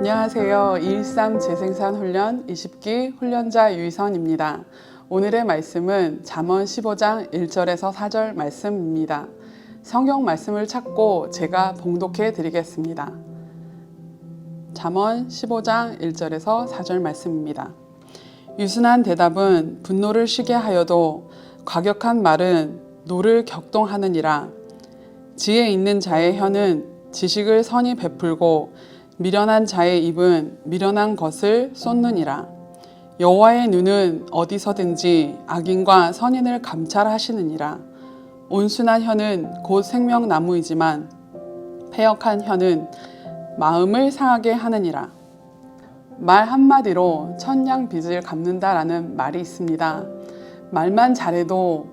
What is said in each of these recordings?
안녕하세요. 일상 재생산 훈련 20기 훈련자 유희선입니다. 오늘의 말씀은 잠언 15장 1절에서 4절 말씀입니다. 성경 말씀을 찾고 제가 봉독해 드리겠습니다. 잠언 15장 1절에서 4절 말씀입니다. 유순한 대답은 분노를 쉬게 하여도 과격한 말은 노를 격동하느니라. 지혜 있는 자의 혀는 지식을 선히 베풀고 미련한 자의 입은 미련한 것을 쏟느니라. 여호와의 눈은 어디서든지 악인과 선인을 감찰하시느니라. 온순한 혀는 곧 생명나무이지만 패역한 혀는 마음을 상하게 하느니라. 말 한마디로 천냥 빚을 갚는다라는 말이 있습니다. 말만 잘해도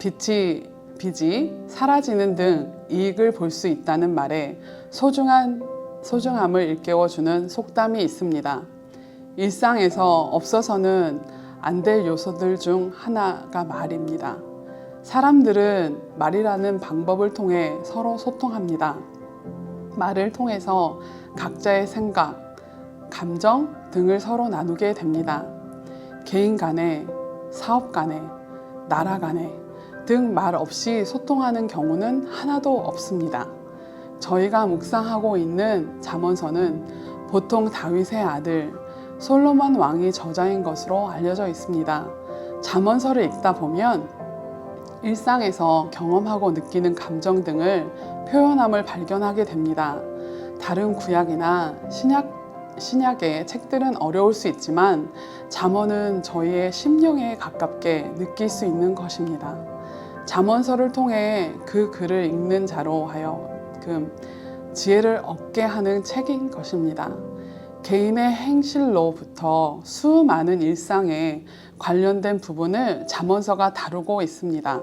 빚이, 빚이 사라지는 등 이익을 볼 수 있다는 말에 소중한, 소중함을 일깨워주는 속담이 있습니다. 일상에서 없어서는 안 될 요소들 중 하나가 말입니다. 사람들은 말이라는 방법을 통해 서로 소통합니다. 말을 통해서 각자의 생각, 감정 등을 서로 나누게 됩니다. 개인 간에, 사업 간에, 나라 간에 등 말 없이 소통하는 경우는 하나도 없습니다. 저희가 묵상하고 있는 잠언서는 보통 다윗의 아들 솔로몬 왕이 저자인 것으로 알려져 있습니다. 잠언서를 읽다 보면 일상에서 경험하고 느끼는 감정 등을 표현함을 발견하게 됩니다. 다른 구약이나 신약 신약의 책들은 어려울 수 있지만 잠언은 저희의 심령에 가깝게 느낄 수 있는 것입니다. 잠언서를 통해 그 글을 읽는 자로 하여 금 지혜를 얻게 하는 책인 것입니다. 개인의 행실로부터 수많은 일상에 관련된 부분을 잠언서가 다루고 있습니다.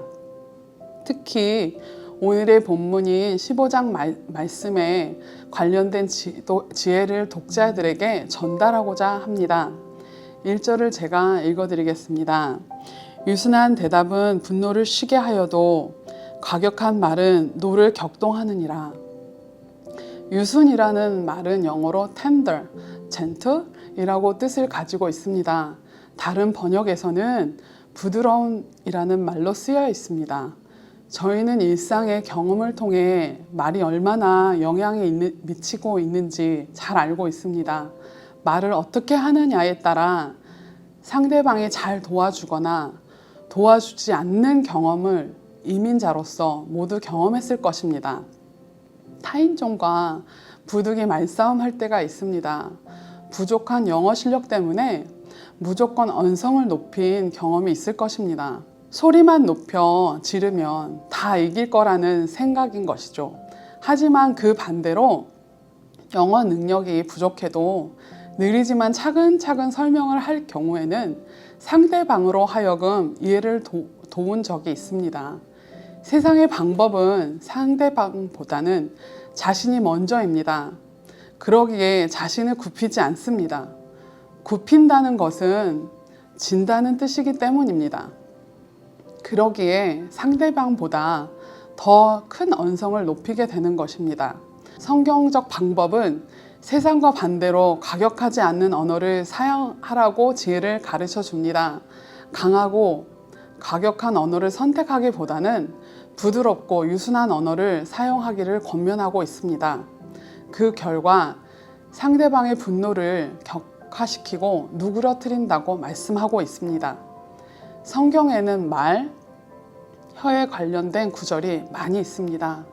특히 오늘의 본문인 15장 말, 말씀에 관련된 지도, 지혜를 독자들에게 전달하고자 합니다. 1절을 제가 읽어드리겠습니다. 유순한 대답은 분노를 쉬게 하여도 과격한 말은 노를 격동하느니라. 유순이라는 말은 영어로 tender, gentle이라고 뜻을 가지고 있습니다. 다른 번역에서는 부드러움이라는 말로 쓰여 있습니다. 저희는 일상의 경험을 통해 말이 얼마나 영향이 있는, 미치고 있는지 잘 알고 있습니다. 말을 어떻게 하느냐에 따라 상대방이 잘 도와주거나 도와주지 않는 경험을 이민자로서 모두 경험했을 것입니다. 타인종과 부득이 말싸움 할 때가 있습니다. 부족한 영어 실력 때문에 무조건 언성을 높인 경험이 있을 것입니다. 소리만 높여 지르면 다 이길 거라는 생각인 것이죠. 하지만 그 반대로 영어 능력이 부족해도 느리지만 차근차근 설명을 할 경우에는 상대방으로 하여금 이해를 도, 도운 적이 있습니다. 세상의 방법은 상대방보다는 자신이 먼저입니다. 그러기에 자신을 굽히지 않습니다. 굽힌다는 것은 진다는 뜻이기 때문입니다. 그러기에 상대방보다 더 큰 언성을 높이게 되는 것입니다. 성경적 방법은 세상과 반대로 과격하지 않는 언어를 사용하라고 지혜를 가르쳐 줍니다. 강하고 과격한 언어를 선택하기보다는 부드럽고 유순한 언어를 사용하기를 권면하고 있습니다. 그 결과 상대방의 분노를 격화시키고 누그러뜨린다고 말씀하고 있습니다. 성경에는 말, 혀에 관련된 구절이 많이 있습니다.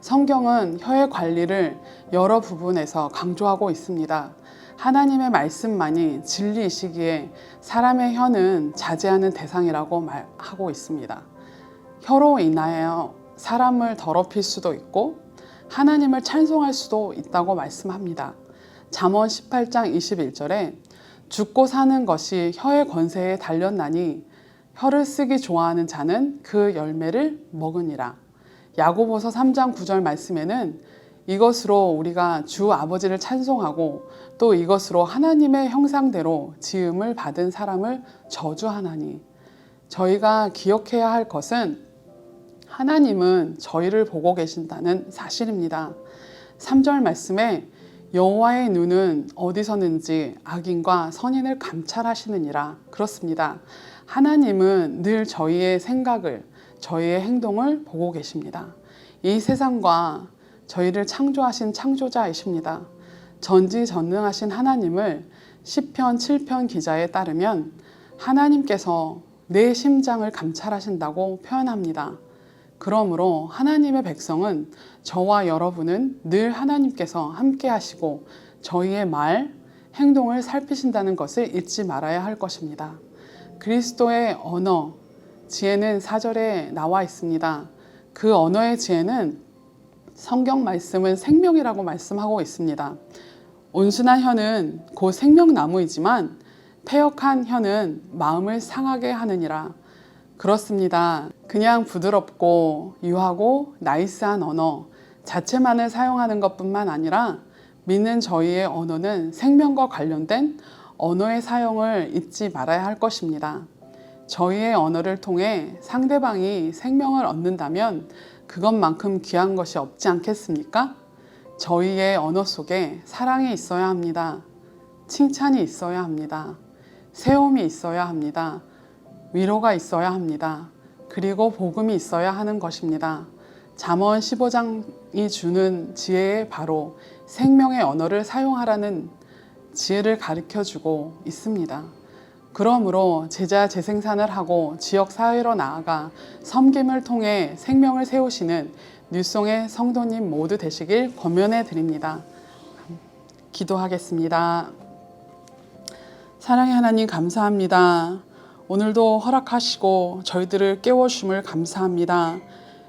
성경은 혀의 관리를 여러 부분에서 강조하고 있습니다. 하나님의 말씀만이 진리이시기에 사람의 혀는 자제하는 대상이라고 말하고 있습니다. 혀로 인하여 사람을 더럽힐 수도 있고 하나님을 찬송할 수도 있다고 말씀합니다. 잠언 18장 21절에 죽고 사는 것이 혀의 권세에 달렸나니 혀를 쓰기 좋아하는 자는 그 열매를 먹으니라. 야고보서 3장 9절 말씀에는 이것으로 우리가 주 아버지를 찬송하고 또 이것으로 하나님의 형상대로 지음을 받은 사람을 저주하나니 저희가 기억해야 할 것은 하나님은 저희를 보고 계신다는 사실입니다. 3절 말씀에 여호와의 눈은 어디서는지 악인과 선인을 감찰하시느니라. 그렇습니다. 하나님은 늘 저희의 생각을, 저희의 행동을 보고 계십니다. 이 세상과 저희를 창조하신 창조자이십니다. 전지전능하신 하나님을 시편 7편 기자에 따르면 하나님께서 내 심장을 감찰하신다고 표현합니다. 그러므로 하나님의 백성은 저와 여러분은 늘 하나님께서 함께 하시고 저희의 말, 행동을 살피신다는 것을 잊지 말아야 할 것입니다. 그리스도의 언어, 지혜는 사절에 나와 있습니다. 그 언어의 지혜는 성경 말씀은 생명이라고 말씀하고 있습니다. 온순한 혀는 곧 생명나무이지만 폐역한 혀는 마음을 상하게 하느니라. 그렇습니다. 그냥 부드럽고 유하고 나이스한 언어 자체만을 사용하는 것뿐만 아니라 믿는 저희의 언어는 생명과 관련된 언어의 사용을 잊지 말아야 할 것입니다. 저희의 언어를 통해 상대방이 생명을 얻는다면 그것만큼 귀한 것이 없지 않겠습니까? 저희의 언어 속에 사랑이 있어야 합니다. 칭찬이 있어야 합니다. 세움이 있어야 합니다. 위로가 있어야 합니다. 그리고 복음이 있어야 하는 것입니다. 잠언 15장이 주는 지혜에 바로 생명의 언어를 사용하라는 지혜를 가르쳐 주고 있습니다. 그러므로 제자 재생산을 하고 지역 사회로 나아가 섬김을 통해 생명을 세우시는 뉴송의 성도님 모두 되시길 권면해 드립니다. 기도하겠습니다. 사랑의 하나님 감사합니다. 오늘도 허락하시고 저희들을 깨워주심을 감사합니다.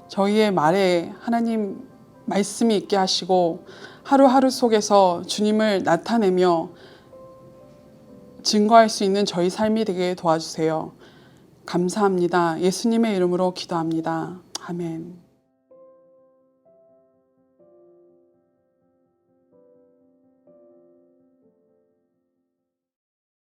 저희의 말에 하나님 말씀이 있게 하시고 하루하루 속에서 주님을 나타내며 증거할 수 있는 저희 삶이 되게 도와주세요. 감사합니다. 예수님의 이름으로 기도합니다. 아멘.